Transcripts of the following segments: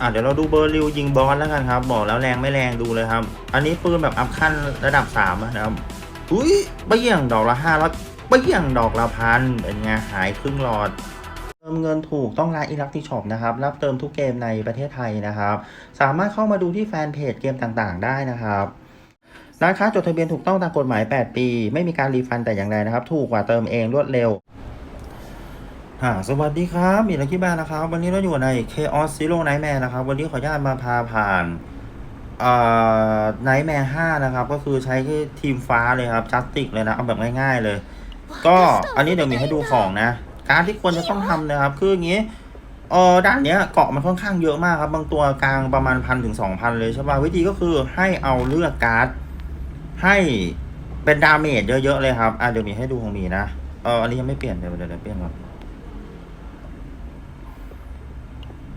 อะเดี๋ยวเราดูเบอร์ริวยิงบอลแล้วกันครับ บอกแล้วแรงไม่แรงดูเลยครับ อันนี้ปืนแบบอัพขั้นระดับ3นะครับอุ้ยเปี้ยงดอกละห้าร้อยเปี้ยงดอกละพันเป็นไงหายครึ่งหลอดเติมเงินถูกต้องร้านอิลักติช็อปนะครับ รับเติมทุกเกมในประเทศไทยนะครับ สามารถเข้ามาดูที่แฟนเพจเกมต่างๆ ได้นะครับร้านค้าจดทะเบียนถูกต้องตามกฎหมาย 8 ปี ไม่มีการรีฟันแต่อย่างใดนะครับ ถูกกว่าเติมเองรวดเร็ว อ่าสวัสดีครับมีลักกี้แบนนะครับ วันนี้เราอยู่ใน Chaos Zero Nightmare นะครับ วันนี้ขออนุญาตมาพาผ่านเอ่อ Nightmare 5 นะครับ ก็คือใช้ทีมฟ้าเลยครับจัสติกเลยนะ เอาแบบง่ายๆเลย ก็อันนี้เดี๋ยวมีให้ดูของนะ การที่ควรจะต้องทำนะครับ คืออย่างนี้เออด้านเนี้ยเกาะมันค่อนข้างเยอะมากครับ บางตัวกลางประมาณพันถึงสองพันเลยใช่ป่ะวิธีก็คือให้เอาเลือกการ์ดให้เป็นดาเมจเยอะๆเลยครับ อะเดี๋ยวมีให้ดูของมีนะ เอออันนี้ยังไม่เปลี่ยนเดี๋ยวเดี๋ยวเดี๋ยวเปลี่ยนก่อน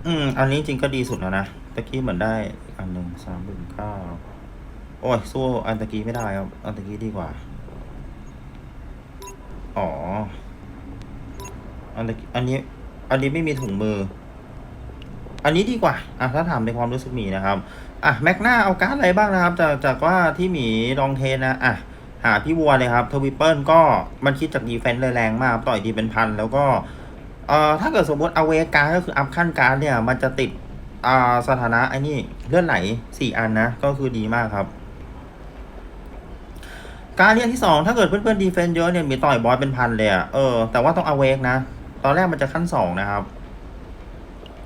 อืม อันนี้จริงก็ดีสุดแล้วนะตะกี้เหมือนได้อีกอันหนึ่งสามหมื่นเก้าโอ้ยสู้อันตะกี้ไม่ได้ครับ อันตะกี้ดีกว่า อ๋อ อันตะกี้อันนี้ อันนี้ไม่มีถุงมือ อันนี้ดีกว่าอะถ้าถามในความรู้สึกหมีนะครับ อะแม็กนาเอาการ์ดอะไรบ้างนะครับ จากจากว่าที่หมีลองเทสนะ อะหาพี่วัวเลยครับทวิปเปิลก็มันคิดจากดีเฟนต์เลยแรงมาก ต่อยดีเป็นพันแล้วก็ เอ่อถ้าเกิดสมมติเอาเวการก็คืออัพขั้นการเนี่ย มันจะติดอ่าสถานะไอ้นี่เลื่อนไหลสี่อันนะ ก็คือดีมากครับ การเรียนที่สองถ้าเกิดเพื่อนๆดีเฟนต์เยอะเนี่ยมีต่อยบอสเป็นพันเลยอะเออแต่ว่าต้องเอาเวกนะ ตอนแรกมันจะขั้นสองนะครับ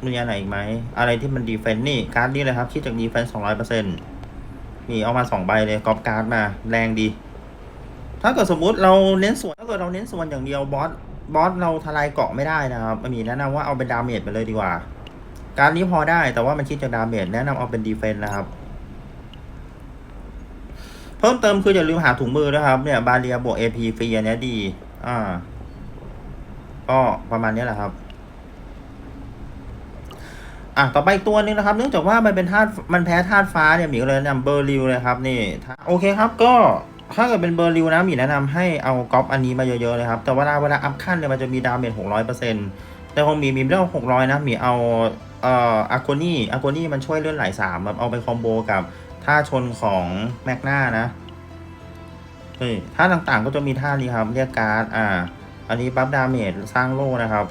มีอะไรอีกไหม อะไรที่มันดีเฟนต์นี่การ์ดนี่เลยครับ คิดจากดีเฟนต์สองร้อยเปอร์เซ็นต์มีเอามาสองใบเลยกรอบการ์ดมา แรงดี ถ้าเกิดสมมุติเราเน้นส่วนถ้าเกิดเราเน้นส่วนอย่างเดียวบอส บอสเราทลายเกาะไม่ได้นะครับมีแนะนำว่าเอาเป็นดาเมจไปเลยดีกว่า การนี้พอได้แต่ว่ามันคิดจากดาเมจแนะนำเอาเป็นดีเฟนต์นะครับ เพิ่มเติมคืออย่าลืมหาถุงมือนะครับ เนี่ย บาเรียบวก AP ฟรีอันนี้ดี อ่า ก็ประมาณนี้แหละครับอะต่อไปอีกตัวนึงนะครับ เนื่องจากว่ามันเป็นธาตุมันแพ้ธาตุฟ้าเนี่ยหมีก็เลยนะนำเบอร์ริวเลยครับ นี่โอเคครับก็ ถ้าเกิดเป็นเบอร์ริวนะหมีแนะนำให้เอาก๊อปอันนี้มาเยอะๆเลยครับ แต่วลาเวลาอัพขั้นเนี่ยมันจะมีดาเมจหกร้อยเปอร์เซ็นต์แต่ของหมีมีไม่ได้หกร้อยนะหมีเอาเอ่ออากูนี่อากูนี่มันช่วยเลื่อนไหลสามแบบเอาไปคอมโบกับท่าชนของแมกนานะเฮ้ยท่าต่างๆก็จะมีท่านี้ครับ เรียกการ์ดอ่า อันนี้บัฟดาเมจสร้างโล่นะครับ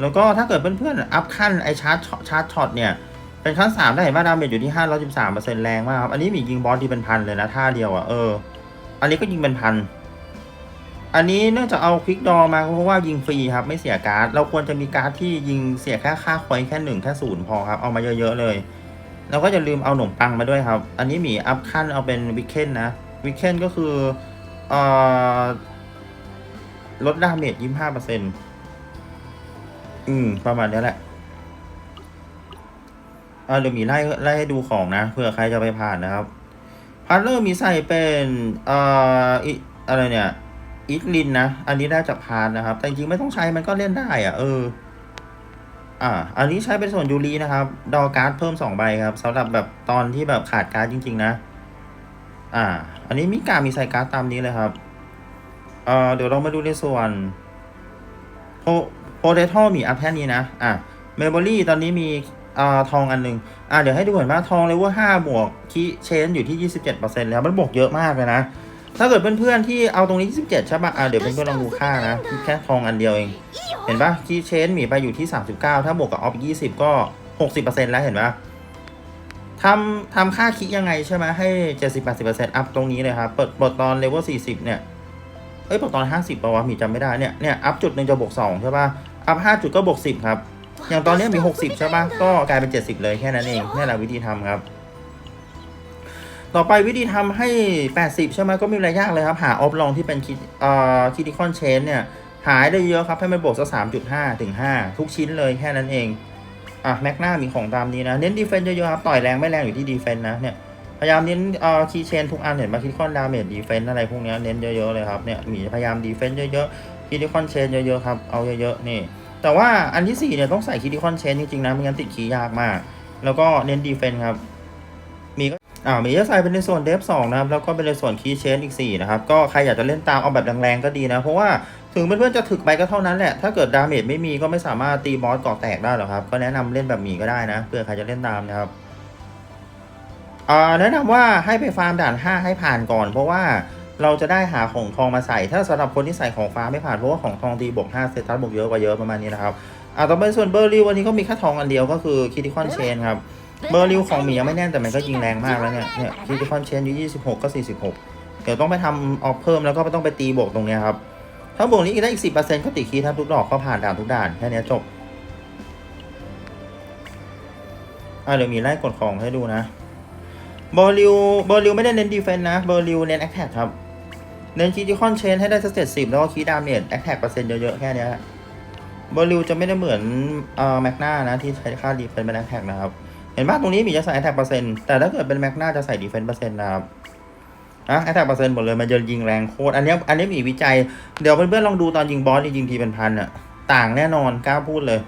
แล้วก็ถ้าเกิดเพื่อนๆอัพขั้นไอชาร์จชาร์จช็อตเนี่ยเป็นขั้นสามได้เห็นว่าดาเมจอยู่ที่ห้าร้อยสิบสามเปอร์เซ็นต์แรงมากครับอันนี้มียิงบอสที่เป็นพันเลยนะท่าเดียวอะ่ะเออ อันนี้ก็ยิงเป็นพัน อันนี้เนื่องจากเอาควิกดอมาเพราะว่ายิงฟรีครับ ไม่เสียการ์ด เราควรจะมีการ์ดที่ยิงเสียแค่ค่าคอยแค่หนึ่งแค่ศูนย์พอครับ เอามาเยอะๆเลย แล้วก็อย่าลืมเอาหนมปังมาด้วยครับ อันนี้หมีอัพขั้นเอาเป็นวิกเคนนะ วิกเคนก็คือเอ่อลดดาเมจยี่ห้าเปอร์เซ็นต์อืม ประมาณนี้แหละเออเดี๋ยวมีไล่ไล่ให้ดูของนะเผื่อใครจะไปผ่านนะครับ พาร์เลอร์มีใส่เป็นเอ่ออะไรเนี่ยอิทลินนะ อันนี้ได้จากพาร์นะครับ แต่จริงๆไม่ต้องใช้มันก็เล่นได้อะเออ อ่า อันนี้ใช้เป็นส่วนยูรีนะครับ ดอการ์ดเพิ่มสองใบครับสำหรับแบบตอนที่แบบขาดการ์ดจริง ๆ นะ อ่า อันนี้มีการมีใส่การ์ดตามนี้เลยครับ เอ่อ เดี๋ยวเรามาดูในส่วนโพโพเททอมีอัพแค่นี้นะ อะเมมโมรี่ตอนนี้มี อ่าทองอันหนึ่งอะเดี๋ยวให้ดูเห็นว่าทองเลเวลห้าบวกคีเชนอยู่ที่ยี่สิบเจ็ดเปอร์เซ็นต์แล้วมันบวกเยอะมากเลยนะ ถ้าเกิดเพื่อนๆที่เอาตรงนี้ยี่สิบเจ็ดใช่ปะอะเดี๋ยวเพื่อนๆลองดูค่านะแค่ทองอันเดียวเอง เห็นปะคีเชนหมีไปอยู่ที่สามสิบเก้าถ้าบวกกับออฟยี่สิบก็หกสิบเปอร์เซ็นต์แล้วเห็นปะทำทำค่าคิดยังไงใช่ไหมให้เจ็ดสิบแปดสิบเปอร์เซ็นต์อัพตรงนี้เลยครับเปิดบทตอนเลเวลสี่สิบเนี่ยเอ้ยบอกตอนห้าสิบป่าวะหมีจำไม่ได้เนี่ยเนี่ยอัพจุดหนึ่งจะบวกสองใช่ป่ะอัพห้าจุดก็บวกสิบครับ อย่างตอนนี้มีหกสิบใช่ปะก็กลายเป็นเจ็ดสิบเลยแค่นั้นเองนี่แหละวิธีทำครับ ต่อไปวิธีทำให้แปดสิบใช่ไหมก็ไม่มีอะไรยากเลยครับ หาออฟลองที่เป็นคิดเอ่อคิดิคอนเชนเนี่ย หายได้เยอะครับ ให้มันบวกสักสามจุดห้าถึงห้าทุกชิ้นเลยแค่นั้นเอง อะแม็กนามีของตามนี้นะ เน้นดีเฟนเยอะๆครับ ต่อยแรงไม่แรงอยู่ที่ดีเฟนนะเนี่ยพยายามเน้นเอ่อคีย์เชนทุกอันเห็นมาคิดคอนดาเมจดีเฟนอะไรพวกเนี้ยเน้นเยอะๆเลยครับเนี่ยมีพยายามดีเฟนเยอะๆคิดคอนเชนเยอะๆครับเอาเยอะๆนี่ แต่ว่าอันที่สี่เนี่ย ต้องใส่คิดิคอนเชนจริงๆนะไม่งั้นติดคีย์ยากมาก แล้วก็เน้นดีเฟนครับ มีก็อ่ามีจะใส่เป็นในส่วนเดฟสองนะครับ แล้วก็เป็นในส่วนคีย์เชนอีกสี่นะครับ ก็ใครอยากจะเล่นตามเอาแบบแรงๆก็ดีนะ เพราะว่าถึงเพื่อนๆจะถึกไปก็เท่านั้นแหละ ถ้าเกิดดาเมจไม่มีก็ไม่สามารถตีบอสเกาะแตกได้หรอกครับ ก็แนะนำเล่นแบบหมีก็ได้นะเพื่อใครจะเล่นตามนะครับอ่าแนะนำว่าให้ไปฟาร์มด่าน 5 ให้ผ่านก่อน เพราะว่า เราจะได้หาของทองมาใส่ ถ้าสำหรับคนที่ใส่ของฟ้าไม่ผ่านเพราะว่าของทองตีบวก5เซตัสบวกเยอะกว่าเยอะประมาณนี้นะครับอ่าต่อไปส่วนเบอร์ริววันนี้ก็มีแค่ทองอันเดียวก็คือคิติคอนเชนครับเบอร์ริวของหมียังไม่แน่นแต่มันก็ยิงแรงมากแล้วเนี่ยเนี่ยคิติคอนเชนอยู่26ก็46เดี๋ยวต้องไปทำออกเพิ่มแล้วก็ไม่ต้องไปตีบวกตรงเนี้ยครับถ้าบวกนี้อีกได้อีก10%ก็ติดคีทับทุกดอกก็ผ่านด่านทุกด่านแค่นี้จบอะเดี๋ยวมีไล่กดของให้ดูนะเบอร์ริวเบอร์ริวไม่ได้เน้นดีเฟนต์นะเบอร์ริวเน้นแอคแท็กครับ เน้นคิติคอนเชนให้ได้สเตตสิบแล้วก็คีย์ดาเมจแอคแท็กเปอร์เซ็นต์เยอะๆ แค่นี้บอร์ริวจะไม่ได้เหมือนเอ่อแมกนานะ ที่ใช้ค่าดีเฟนต์เป็นแอคแท็กนะครับ เห็นป่ะตรงนี้มีจะใส่ attack เปอร์เซ็นต์แต่ถ้าเกิดเป็นแมกนาจะใส่ defense เปอร์เซ็นต์นะครับอะ attack เปอร์เซ็นต์หมดเลย มันจะยิงแรงโคตร อันนี้อันนี้มีวิจัย เดี๋ยวเพื่อนๆลองดูตอนยิงบอสยิงทีเป็นพันอะต่างแน่นอนกล้าพูดเลย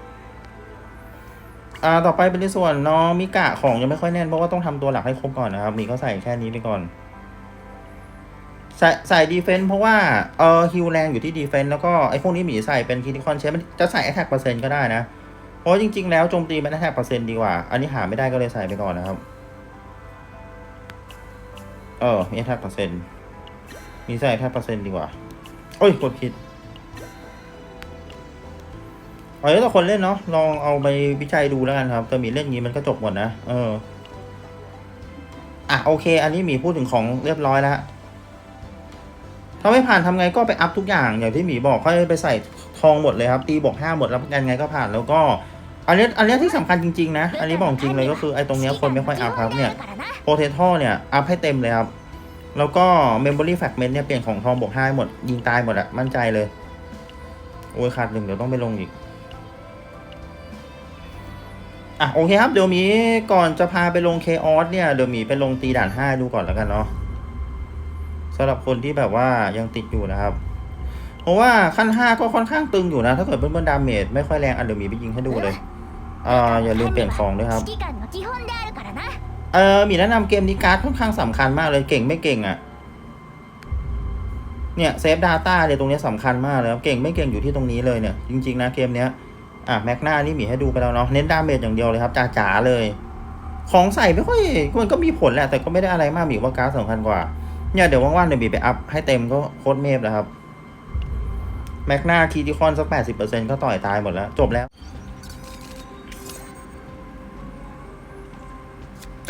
อ่าต่อไปเป็นในส่วนน้องมิกะของยังไม่ค่อยแน่นเพราะว่าต้องทำตัวหลักให้ครบก่อนนะครับมีก็ใส่แค่นี้ไปก่อน ใส่ใส่ดีเฟนต์เพราะว่าเออฮิวแรงอยู่ที่ดีเฟนต์แล้วก็ไอ้พวกนี้หมีใส่เป็นคิติคอนเชนมันจะใส่ attack เปอร์เซ็นต์ก็ได้นะ เพราะจริง ๆ แล้วโจมตีมันได้แค่เปอร์เซ็นต์ดีกว่า อันนี้หาไม่ได้ก็เลยใส่ไปก่อนนะครับ เออมีแค่เปอร์เซ็นต์มีใส่แค่เปอร์เซ็นต์ดีกว่า โอ้ยกดผิดเอาแล้วแต่คนเล่นเนาะลองเอาไปวิจัยดูแล้วกันครับแต่มีเล่นงี้มันก็จบหมดนะเอออะโอเค อันนี้มีพูดถึงของเรียบร้อยแล้ว ถ้าไม่ผ่านทำไงก็ไปอัพทุกอย่างอย่างที่หมีบอกค่อยไปใส่ทองหมดเลยครับ ตีบอกห้าหมดแล้วกันไงก็ผ่านแล้วก็อันนี้อันนี้ที่สำคัญจริงๆนะ อันนี้บอกจริงเลยก็คือไอ้ตรงเนี้ยคนไม่ค่อยอัพครับเนี่ยโปเททอเนี่ยอัพให้เต็มเลยครับ แล้วก็ Memory Fragment เนี่ยเปลี่ยนของทองบวกห้าหมด ยิงตายหมดอะมั่นใจเลย โอ้ยขาดหนึ่งเดี๋ยวต้องไปลงอีกอะโอเคครับเดี๋ยวมีก่อนจะพาไปลงเคออสเนี่ยเดี๋ยวมีไปลงตีด่านห้าดูก่อนแล้วกันเนาะ สำหรับคนที่แบบว่ายังติดอยู่นะครับ เพราะว่าขั้นห้าก็ค่อนข้างตึงอยู่นะ ถ้าเกิดเป็พื่อนๆดาเมจไม่ค่อยแรงอันเดอร์มีไปยิงให้ดูเลยออย่าลืมเปลี่ยนของด้วยครับเออมีแนะนำเกมนี้การ์ดค่อนข้างสำคัญมากเลยเก่งไม่เก่งอะ่ะเนี่ยเซฟดัตตาเลยตรงนี้สำคัญมากเลยครับเก่งไม่เก่งอยู่ที่ตรงนี้เลยเนี่ยจริงๆนะเกมเนี้ยอะแม็กนานี่มีให้ดูไปแล้วเนาะเน้นดาเมจอย่างเดียวเลยครับจ๋าๆเลย ของใส่ไม่ค่อยมันก็มีผลแหละแต่ก็ไม่ได้อะไรมากมีว่าการ์ดสำคัญกว่า เนี่ยเดี๋ยวว่างๆเดี๋ยวบีไปอัพให้เต็มก็โคตรเมฟนะครับ แม็กนาคีติคอนสักแปดสิบเปอร์เซ็นก็ต่อยตายหมดแล้ว จบแล้ว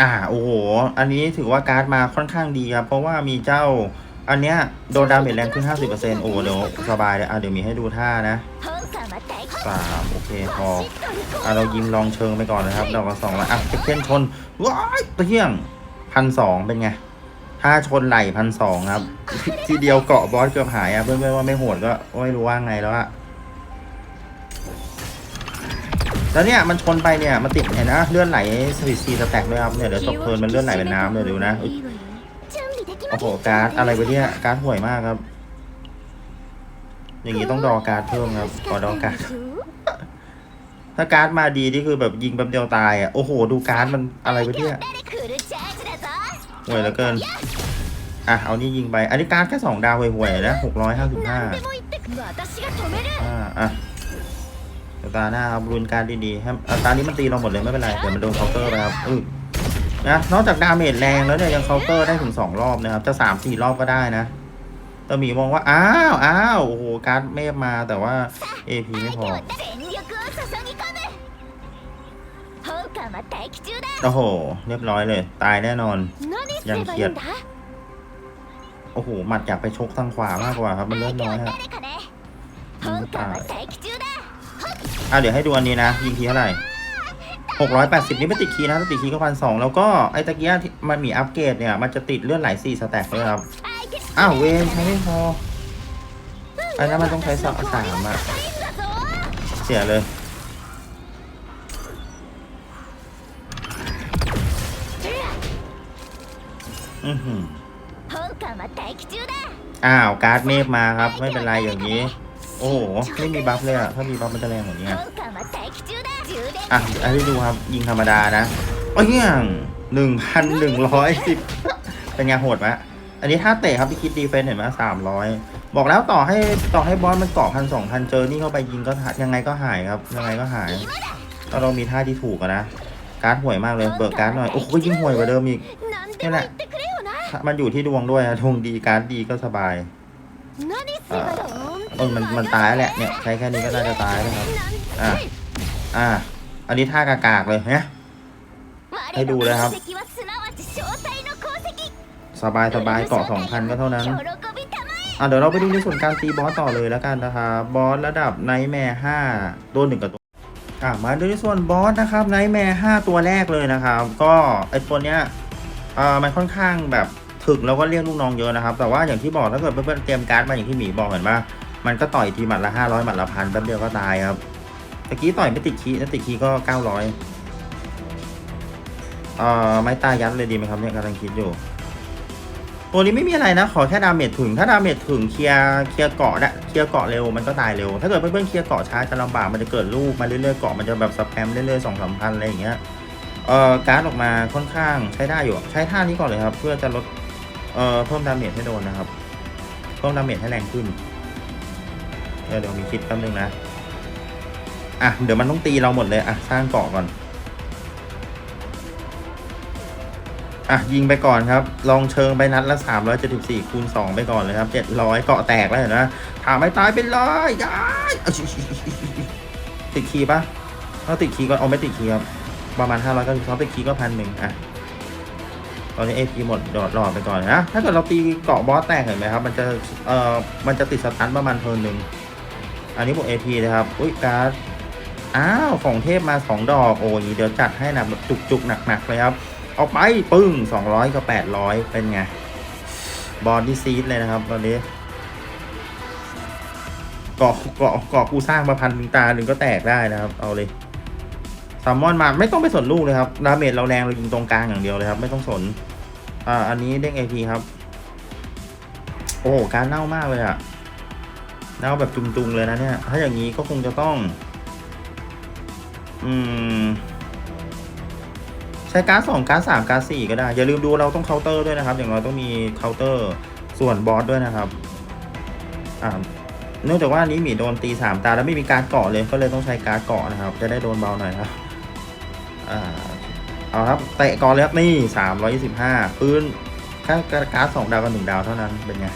อ่าโอ้โห อันนี้ถือว่าการ์ดมาค่อนข้างดีครับ เพราะว่ามีเจ้า อันเนี้ยโดนดาเมจแรงขึ้นห้าสิบเปอร์เซ็นโอ้เดี๋ยวสบายเลยอะเดี๋ยวมีให้ดูท่านะสามโอเคพออะเรายิมลองเชิงไปก่อนนะครับเราก็สองแล้วอะเพื่อนชนว้ายตะเที่ยงพันสองเป็นไง ถ้าชนไหลพันสองครับ ทีเดียวเกาะบอสเกือบหายอะเพื่อนๆว่าไม่โหดก็ไม่รู้ว่าไงแล้วอะแล้วเนี่ยมันชนไปเนี่ยมันติดเห็นนะเลื่อนไหลสวิตซีสแต็กด้วยครับเนี่ยเดี๋ยวตกเพลินมันเลื่อนไหลเป็นน้ำเดี๋ยวดูนะโอ้โหการ์ดอะไรไปเนี่ยการ์ดห่วยมากครับ อย่างนี้ต้องดอการ์ดเพิ่มครับขอดอการ์ดถ้าการ์ดมาดีนี่คือแบบยิงแบบเดียวตายอะโอ้โห ดูการ์ดมันอะไรไปเนี่ยห่วยเหลือเกิน อะ เอานี่ยิงไป อันนี้การ์ดแค่สองดาวห่วยๆนะหกร้อยห้าสิบห้าอ่าอะตาหน้าครับรุนการดีๆครับตานี้มันตีเราหมดเลยไม่เป็นไรเดี๋ยวมันโดนเคาน์เตอร์ไปครับอือนะนอกจากดาเมจแรงแล้วเนี่ยยังเคาน์เตอร์ได้ถึงสองรอบนะครับ จะสามสี่รอบก็ได้นะตมีมองว่า อ้าวอ้าวโอ้โหการ์ดเมฟมาแต่ว่าเอพีไม่พอโอ้โห เรียบร้อยเลย ตายแน่นอน ยังเคียด โอ้โห หมัดอยากไปชกทางขวามากกว่าครับ มันเลือดน้อยฮะมันตายอะเดี๋ยวให้ดูอันนี้นะ ยิงทีเท่าไหร่680 นี่ไม่ติดคีย์นะติดคีย์ก็พันสองแล้วก็ไอ้ตะกี้มันมีอัปเกรดเนี่ย มันจะติดเลื่อนไหลสี่สแต็กเลยครับ อ้าวเวนใช้ไม่พออันนั้นมันต้องใช้สองสามอะเสียเลยอือหือ อ้าวการ์ดเมฆมาครับ ไม่เป็นไรอย่างนี้ โอ้ไม่มีบัฟเลยอะถ้ามีบัฟมันจะแรงกว่านี้อะอะอันนี้ดูครับยิงธรรมดานะโอ้ยงหนึ่งพันหนึ่งร้อยสิบเป็นไงโหดไหมอันนี้ถ้าเตะครับพี่คิดดีเฟนเห็นไหมสามร้อยบอกแล้วต่อให้ต่อให้บอสมันเกาะพันสองพันเจอนี่เข้าไปยิงก็ยังไงก็หายครับยังไงก็หายก็ต้องมีท่าที่ถูกนะการ์ดห่วยมากเลยเบิกการ์ดหน่อยโอ้โหยิงห่วยกว่าเดิมอีกนี่แหละ มันอยู่ที่ดวงด้วยนะดวงดีการดีก็สบายเออมันมันตายแหละเนี่ยใช้แค่นี้ก็น่าจะตายแล้วครับอ่าอ่าอันนี้ท่ากากากเลยเนี่ยให้ดูเลยครับ สบายสบายเกาะสองพันก็เท่านั้นอ่าเดี๋ยวเราไปดูในส่วนการตีบอสต่อเลยแล้วกันนะครับบอสระดับไนท์แมร์ห้าตัวหนึ่งกับตัวอ่ามาดูในส่วนบอสนะครับไนท์แมร์ห้าตัวแรกเลยนะครับ ก็ไอตัวเนี้ย อ่อมันค่อนข้างแบบถึกแล้วก็เรียกลูกน้องเยอะนะครับ แต่ว่าอย่างที่บอกถ้าเกิดเพื่อนๆเตรียมการ์ดมาอย่างที่หมีบอกเห็นปะมันก็ต่อยทีหมัดละห้าร้อยหมัดละพันแป๊บเดียวก็ตายครับตะกี้ต่อยไม่ติดคีย์นะติดคีก็เก้าร้อยเอ่อไม่ตายยัดเลยดีไหมครับเนี่ยกำลังคิดอยู่ ตัวนี้ไม่มีอะไรนะ ขอแค่ดาเมจถึง ถ้าดาเมจถึงเคลียร์เคลียร์เกาะได้เคลียร์เกาะเร็วมันก็ตายเร็ว ถ้าเกิดเพื่อนๆเคลียร์เกาะช้าจะลำบากมันจะเกิดลูกมาเรื่อยๆเกาะมันจะแบบสแปมเรื่อยๆสองสามพันอะไรอย่างเงี้ย เอ่อการ์ดออกมาค่อนข้างใช้ได้อยู่ ใช้ท่านี้ก่อนเลยครับ เพื่อจะลดเอ่อเพิ่มดาเมจให้โดนนะครับ เพิ่มดาเมจให้แรงขึ้น เดี๋ยวเดี๋ยวมีคิดแป๊บนึงนะ อะ เดี๋ยวมันต้องตีเราหมดเลย อะ สร้างเกาะก่อน อะ ยิงไปก่อนครับ ลองเชิงไปนัดละ374คูณ2ไปก่อนเลยครับ700เกาะแตกแล้วเห็นไหมถามไม่ตายเป็นเลยยายอะชิชิชิชิชิติดคีปะถ้าติดคีย์ก็เอาไม่ติดคีครับ ประมาณ 500ก็เขาติดคีก็พันหนึ่งอะตอนนี้ AP หมดดอดรอดไปก่อนนะ ถ้าเกิดเราตีเกาะบอสแตกเห็นไหมครับ มันจะ เอ่อ มันจะติดสตันประมาณเทิร์นหนึ่ง อันนี้บวก AP นะครับ อุ้ยการ์ด อ้าวของเทพมาสองดอก โอ้ยเดี๋ยวจัดให้หนักแบบจุกๆ หนักๆ เลยครับ เอาไป ปึ้งสองร้อยกับแปดร้อยเป็นไง บอดี้ซีดเลยนะครับ ตอนนี้เกาะเกาะเกาะกูสร้างมาพันหนึ่งตาหนึ่งก็แตกได้นะครับ เอาเลย ซัมมอนมาไม่ต้องไปสนลูกเลยครับดาเมจเราแรงเรายิงตรงกลางอย่างเดียวเลยครับ ไม่ต้องสน อ่า อันนี้เด้งเอพีครับ โอ้การเน่ามากเลยอะเน่าแบบจุงๆเลยนะเนี่ย ถ้าอย่างนี้ก็คงจะต้อง อืม ใช้การสองการสามการสี่ก็ได้ อย่าลืมดูเราต้องเคาน์เตอร์ด้วยนะครับ อย่างน้อยต้องมีเคาน์เตอร์ส่วนบอสด้วยนะครับ อ่าเนื่องจากว่านี้หมีโดนตีสามตาแล้วไม่มีการเกาะเลยก็เลยต้องใช้การเกาะนะครับ จะได้โดนเบาหน่อยครับ อ่าเอาครับเตะก่อนเลยครับนี่สามร้อยยี่สิบห้าปืนแค่การ์ดสองดาวกับหนึ่งดาวเท่านั้นเป็นไง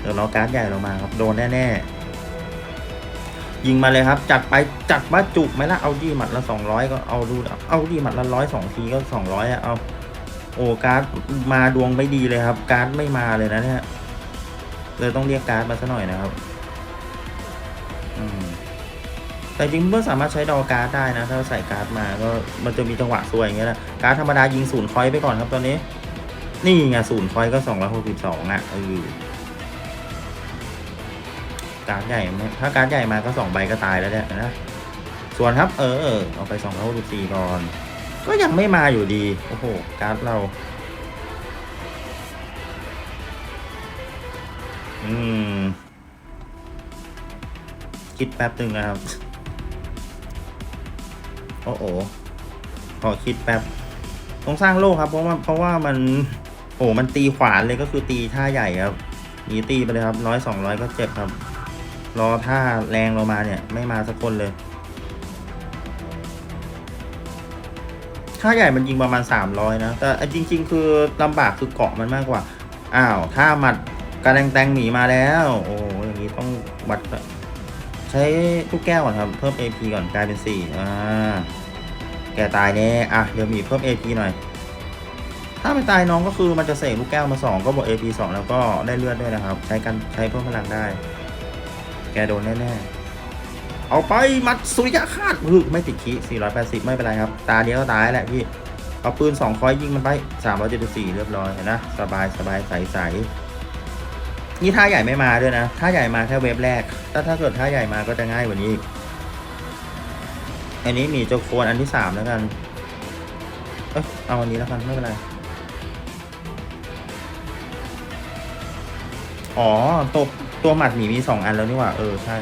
เดี๋ยวเราการ์ดใหญ่เรามาครับโดนแน่ๆยิงมาเลยครับ จัดไปจัดว่าจุกไหมล่ะเอาดีหมัดละสองร้อยก็เอาดูเอาดีหมัดละร้อยสองทีก็สองร้อยอะเอาโอ้การ์ดมาดวงไม่ดีเลยครับ การ์ดไม่มาเลยนะเนี่ยเลยต้องเรียกการ์ดมาซะหน่อยนะครับ แต่จริงเพื่อนสามารถใช้ดอการ์ดได้นะ ถ้าใส่การ์ดมาก็มันจะมีจังหวะซวยอย่างเงี้ยนะการ์ดธรรมดายิงศูนย์คอยไปก่อนครับตอนนี้ นี่ไงศูนย์คอยก็สองร้อยหกสิบสองอะเออการ์ดใหญ่ถ้าการ์ดใหญ่มาก็สองใบก็ตายแล้วเนี่ยนะส่วนครับ เออเอาไปสองร้อยหกสิบสี่ก่อน ก็ยังไม่มาอยู่ดี โอ้โห การ์ดเราอืมคิดแป๊บหนึ่งนะครับ โอ้โหขอคิดแป๊บต้องสร้างโลกครับ เพราะว่าเพราะว่ามันโอ้มันตีขวานเลยก็คือตีท่าใหญ่ครับหนีตีไปเลยครับร้อยสองร้อยก็เจ็บครับ รอท่าแรงเรามาเนี่ย ไม่มาสักคนเลยท่าใหญ่มันยิงประมาณสามร้อยนะ แต่จริง ๆ คือลำบากคือเกาะมันมากกว่า อ้าวท่ามัดกระแดงแตงหมีมาแล้ว โอ้อย่างนี้ต้องวัด ช้ลูกแก้วก่อนครับ เพิ่ม AP ก่อนกลายเป็นสี่อ่าแกตายแน่อะเดี๋ยวมีเพิ่ม AP หน่อย ถ้าไม่ตายน้องก็คือมันจะเสกลูกแก้วมาสองก็บวก AP สองแล้วก็ได้เลือดด้วยนะครับ ใช้กันใช้เพิ่มพลังได้ แกโดนแน่ๆ เอาไปมัดสุริยะคาดฮึไม่ติดคี480 ไม่เป็นไรครับ ตาเดียวก็ตายแหละพี่ เอาปืนสองคอยยิงมันไป 374 เรียบร้อยเห็นนะ สบายสบายใสใส นี่ท่าใหญ่ไม่มาด้วยนะท่าใหญ่มาแค่เวฟแรก ถ้าถ้าเกิดท่าใหญ่มาก็จะง่ายกว่านี้อีกอันนี้มีโจโคนอันที่สามแล้วกัน เอ้ยเอาอันนี้แล้วกันไม่เป็นไร อ๋อตัวตัวหมัดหมีมีสองอันแล้วนี่หว่า เออใช่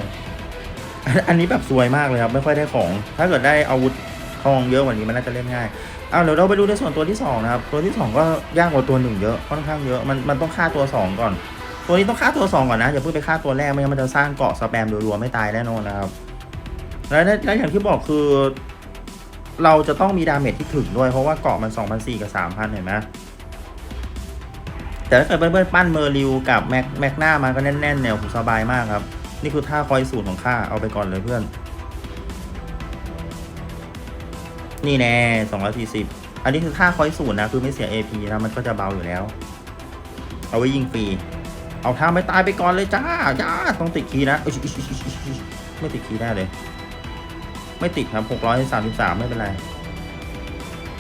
อันนี้แบบซวยมากเลยครับ ไม่ค่อยได้ของ ถ้าเกิดได้อาวุธทองเยอะกว่านี้มันน่าจะเล่นง่ายเอาเดี๋ยวเราไปดูในส่วนตัวที่สองนะครับ ตัวที่สองก็ยากกว่าตัวหนึ่งเยอะค่อนข้างเยอะมันมันต้องฆ่าตัวสองก่อน ตัวนี้ต้องฆ่าตัวสองก่อนนะอย่าเพิ่งไปฆ่าตัวแรกไม่งั้นมันจะสร้างเกาะสแปมรัวๆไม่ตายแน่นอนนะครับแล้วแล้วอย่างที่บอกคือ เราจะต้องมีดาเมจที่ถึงด้วยเพราะว่าเกาะมัน2,400กับ3,000เห็นไหมแต่ถ้าเกิดเบิ้ลๆปั้นเมอร์ริวกับแม็กแม็กหน้ามาก็แน่นๆเนี่ยผมสบายมากครับ นี่คือท่าคอยสูตรของข้าเอาไปก่อนเลยเพื่อน นี่แน่240 อันนี้คือท่าคอยสูตรนะคือไม่เสีย AP นะมันก็จะเบาอยู่แล้ว เอาไว้ยิงฟรี เอาท่าไม่ตายไปก่อนเลยจ้าจ้าต้องติดคีนะอุ๊ยอุ๊ยอุ๊ยอุ๊ยอุ๊ยไม่ติดคีได้เลย ไม่ติดครับ633ไม่เป็นไร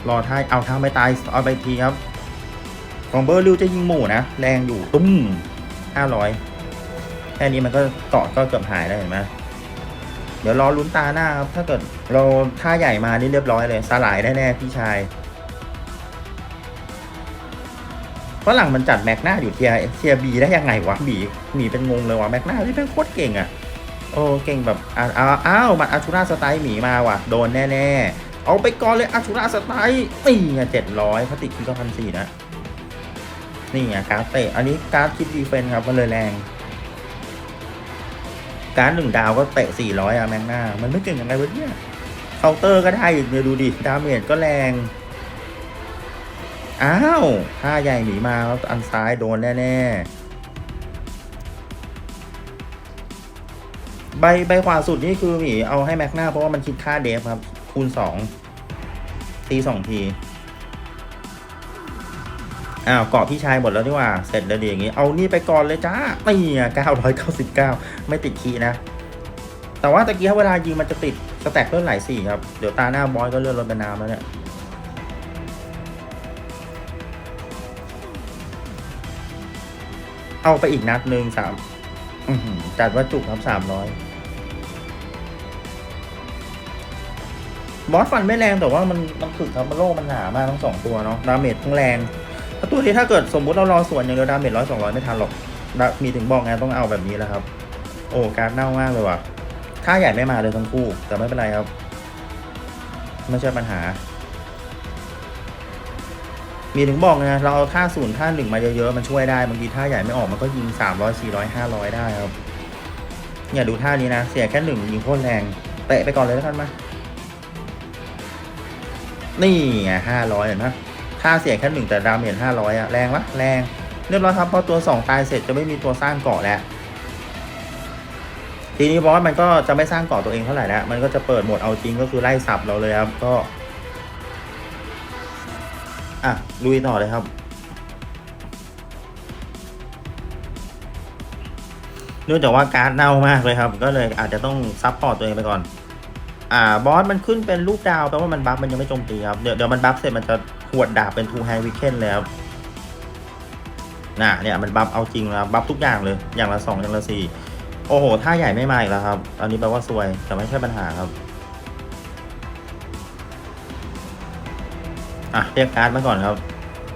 รอท่ายเอาท่าไม่ตายเอาไปทีครับ ของเบอร์ลิวจะยิงหมู่นะ แรงอยู่ตุ้ม500แค่นี้มันก็เกาะก็เกือบหายแล้วเห็นไหมเดี๋ยวรอลุ้นตาหน้าครับ ถ้าเกิดเราท่าใหญ่มานี่เรียบร้อยเลย สลายแน่ๆพี่ชาย ฝรั่งมันจัดแม็กหน้าอยู่เทียเทียบีได้ยังไงวะบีบีเป็นงงเลยวะแม็กหน้าที่เป็นโคตรเก่งอะโอ้เก่งแบบอ้าวอ้าวอ้าวมันอาชูราสไตล์หมีมาว่ะโดนแน่ๆ เอาไปก่อนเลยอาชูราสไตล์นี่ไงเจ็ดร้อยพติกคีก็พันสี่นะนี่ไงการ์ดเตะอันนี้การ์ดคิดดีเฟนครับมันเลยแรง การ์ดหนึ่งดาวก็เตะสี่ร้อยอะแมงหน้ามันไม่เก่งยังไงวะเนี่ยเคาน์เตอร์ก็ได้อีกเนี่ยดูดิดาเมจก็แรง อ้าวท่าใหญ่หมีมาครับอันซ้ายโดนแน่ๆ ใบใบขวาสุดนี่คือหมีเอาให้แม็กหน้าเพราะว่ามันคิดค่าเดฟครับ คูณสองตีสองที อ้าวเกาะพี่ชายหมดแล้วนี่ว่า เสร็จแล้วดีอย่างงี้ เอานี่ไปก่อนเลยจ้านี่อะเก้าร้อยเก้าสิบเก้าไม่ติดคีนะ แต่ว่าตะกี้เวลายิงมันจะติดสแต็กเลื่อนไหลสี่ครับ เดี๋ยวตาหน้าบอยก็เลื่อนรถเป็นน้ำแล้วเนี่ย เอาไปอีกนัดหนึ่งสามจัดว่าจุกครับสามร้อยบอสฟันไม่แรงแต่ว่ามันมันถึกครับมันโล่มันหนามากทั้งสองตัวเนาะดาเมจทั้งแรงถ้าตัวนี้ถ้าเกิดสมมุติเรารอส่วนอย่างเดียวดาเมจร้อยสองร้อยไม่ทันหรอกมีถึงบอกไงต้องเอาแบบนี้แล้วครับ โอ้การเน่ามากเลยว่ะท่าใหญ่ไม่มาเลยทั้งคู่ แต่ไม่เป็นไรครับ ไม่ใช่ปัญหา มีถึงบอกไงเราเอาท่าศูนย์ท่าหนึ่งมาเยอะๆ มันช่วยได้บางทีท่าใหญ่ไม่ออกมันก็ยิงสามร้อยสี่ร้อยห้าร้อยได้ครับเนี่ยดูท่านี้นะ เสียแค่หนึ่งยิงโคตรแรงเตะไปก่อนเลยแล้วกันมา นี่ไงห้าร้อยเห็นไหมท่าเสียแค่หนึ่งแต่ดาเมจห้าร้อยอะแรงปะแรงเรียบร้อยครับพอตัวสองตายเสร็จจะไม่มีตัวสร้างเกาะแล้วทีนี้บอสมันก็จะไม่สร้างเกาะตัวเองเท่าไหร่แล้วมันก็จะเปิดโหมดเอาจริงก็คือไล่สับเราเลยครับก็ อะลุยต่อเลยครับ เนื่องจากว่าการ์ดเน่ามากเลยครับ ก็เลยอาจจะต้องซับพอร์ตตัวเองไปก่อน อ่าบอสมันขึ้นเป็นรูปดาวแปลว่ามันบัฟมันยังไม่โจมตีครับ เดี๋ยวเดี๋ยวมันบัฟเสร็จมันจะหวดดาบเป็นทูแฮวิเคนเลยครับน่ะเนี่ยมันบัฟเอาจริงแล้วบบัฟทุกอย่างเลยอย่างละสองอย่างละสี่โอ้โหท่าใหญ่ไม่มาอีกแล้วครับ อันนี้แปลว่าซวยแต่ไม่ใช่ปัญหาครับ อะเรียกการ์ดมาก่อนครับ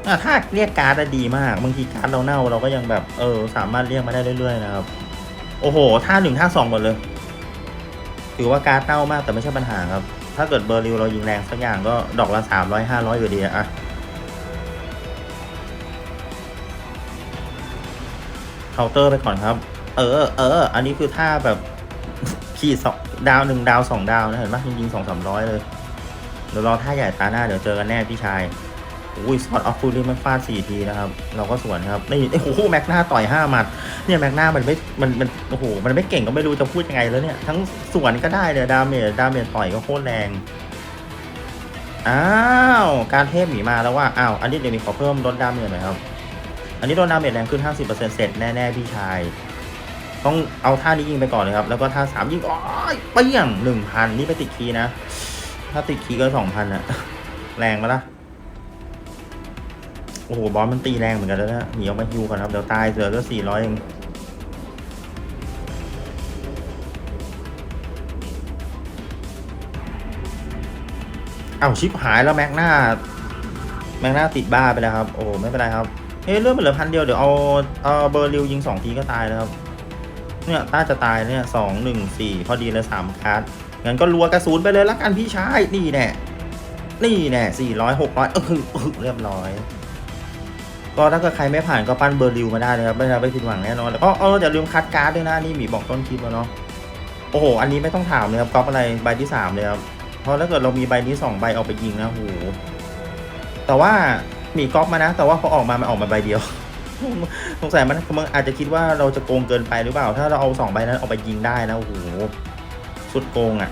อะถ้าเรียกการ์ดอะดีมากบางทีการ์ดเราเน่าเราก็ยังแบบเออสามารถเรียกมาได้เรื่อยๆนะครับ โอ้โหท่าหนึ่งท่าสองหมดเลย ถือว่าการ์ดเน่ามากแต่ไม่ใช่ปัญหาครับ ถ้าเกิดเบอร์ริวเรายิงแรงสักอย่างก็ดอกละสามร้อยห้าร้อยอยู่ดีอะเคาน์เตอร์ไปก่อนครับ เออเออ อันนี้คือท่าแบบขีดสองดาวหนึ่งดาวสองดาวนะเห็นปะจริงๆสองสามร้อยเลย เดี๋ยวรอท่าใหญ่ตาหน้าเดี๋ยวเจอกันแน่พี่ชายอุ้ยสอดออฟฟูลี่มันฟาดสี่ทีนะครับ เราก็สวนครับ นี่โอ้โหแม็กหน้าต่อยห้าหมัด เนี่ยแม็กหน้ามันไม่ มันมันโอ้โหมันไม่เก่งก็ไม่รู้จะพูดยังไงแล้วเนี่ย ทั้งสวนก็ได้เลยดาเมจดาเมจต่อยก็โคตรแรง อ้าวการเทพหมีมาแล้วว่าอ้าวอันนี้เดี๋ยวมีขอเพิ่มลดดาเมจหน่อยครับ อันนี้โดนดาเมจแรงขึ้น 50%เสร็จแน่ๆพี่ชาย ต้องเอาท่านี้ยิงไปก่อนเลยครับ แล้วก็ท่าสามยิงโอ้ยเปี้ยงหนึ่งพันนี่ไปติดคีนะ ถ้าติดคีย์ก็สองพันอะแรงมาละโอ้โห บอสมันตีแรงเหมือนกันแล้วนะหนีออกมาฮิวก่อนครับ เดี๋ยวตายเหลือก็สี่ร้อยเองเอาชิปหายแล้วแม็กหน้า แม็กหน้าติดบ้าไปแล้วครับ โอ้ไม่เป็นไรครับเฮ้ยเลื่อนไปเหลือพันเดียว เดี๋ยวเอาเอาเบอร์ริวยิงสองทีก็ตายแล้วครับ เนี่ยต้าจะตายเนี่ยสองหนึ่งสี่พอดีเลยสามคัส งั้นก็รัวกระสุนไปเลยละกันพี่ชายนี่แน่นี่แน่สี่ร้อยหกร้อยเออเรียบร้อย ก็ถ้าเกิดใครไม่ผ่านก็ปั้นเบอร์ริวมาได้เลยครับไม่ได้ไม่ผิดหวังแน่นอนแล้วก็เอออย่าลืมคัดการ์ดด้วยนะนี่หมีบอกต้นคลิปแล้วเนาะโอ้โห อันนี้ไม่ต้องถามเลยครับก๊อปอะไรใบที่สามเลยครับเพราะถ้าเกิดเรามีใบนี้สองใบเอาไปยิงนะโหแต่ว่าหมีก๊อปมานะ แต่ว่าพอออกมามันออกมาใบเดียวสงสัยมันมันอาจจะคิดว่าเราจะโกงเกินไปหรือเปล่า ถ้าเราเอาสองใบนั้นเอาไปยิงได้นะโอ้โห สุดโกงอะ่ะ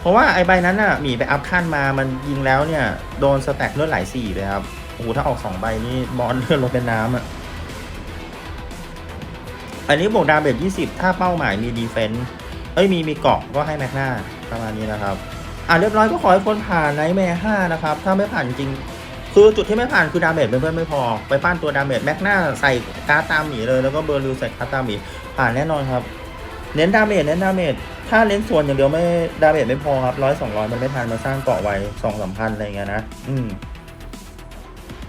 เพราะว่าไอ้ใบนั้นน่ะหมีไปอัพขั้นมามันยิงแล้วเนี่ย โดนสแต็กเลือดไหลสี่เลยครับโอ้โหถ้าออกสองใบนี่บอลเลื่อนลงเป็นน้ำอะ อันนี้บวกดาเมจยี่สิบถ้าเป้าหมายมีดีเฟนต์เอ้ยมีมีเกาะก็ให้แม็กหน้าประมาณนี้นะครับ อะเรียบร้อยก็ขอให้คนผ่านไนท์แมร์ห้านะครับ ถ้าไม่ผ่านจริงคือจุดที่ไม่ผ่านคือดาเมจเพื่อนไม่พอ ไปปั้นตัวดาเมจแม็กหน้าใส่การ์ดตามหมีเลย แล้วก็เบอร์ลิวใส่การ์ดตามหมีผ่านแน่นอนครับ เน้นดาเมจเน้นดาเมจถ้าเน้นส่วนอย่างเดียวไม่ดาเมจไม่พอครับร้อยสองร้อยมันไม่ทันมาสร้างเกาะไว้สองสามพันอะไรเงี้ยนะอืม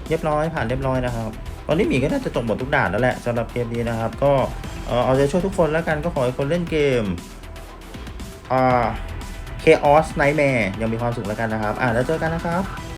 เรียบร้อยผ่านเรียบร้อยนะครับตอนนี้หมีก็น่าจะจบหมดทุกด่านแล้วแหละสำหรับเกมนี้นะครับ ก็เออเอาใจช่วยทุกคนแล้วกันก็ขอให้คนเล่นเกมอ่า Chaos Nightmare ยังมีความสุขแล้วกันนะครับ อ่าแล้วเจอกันนะครับ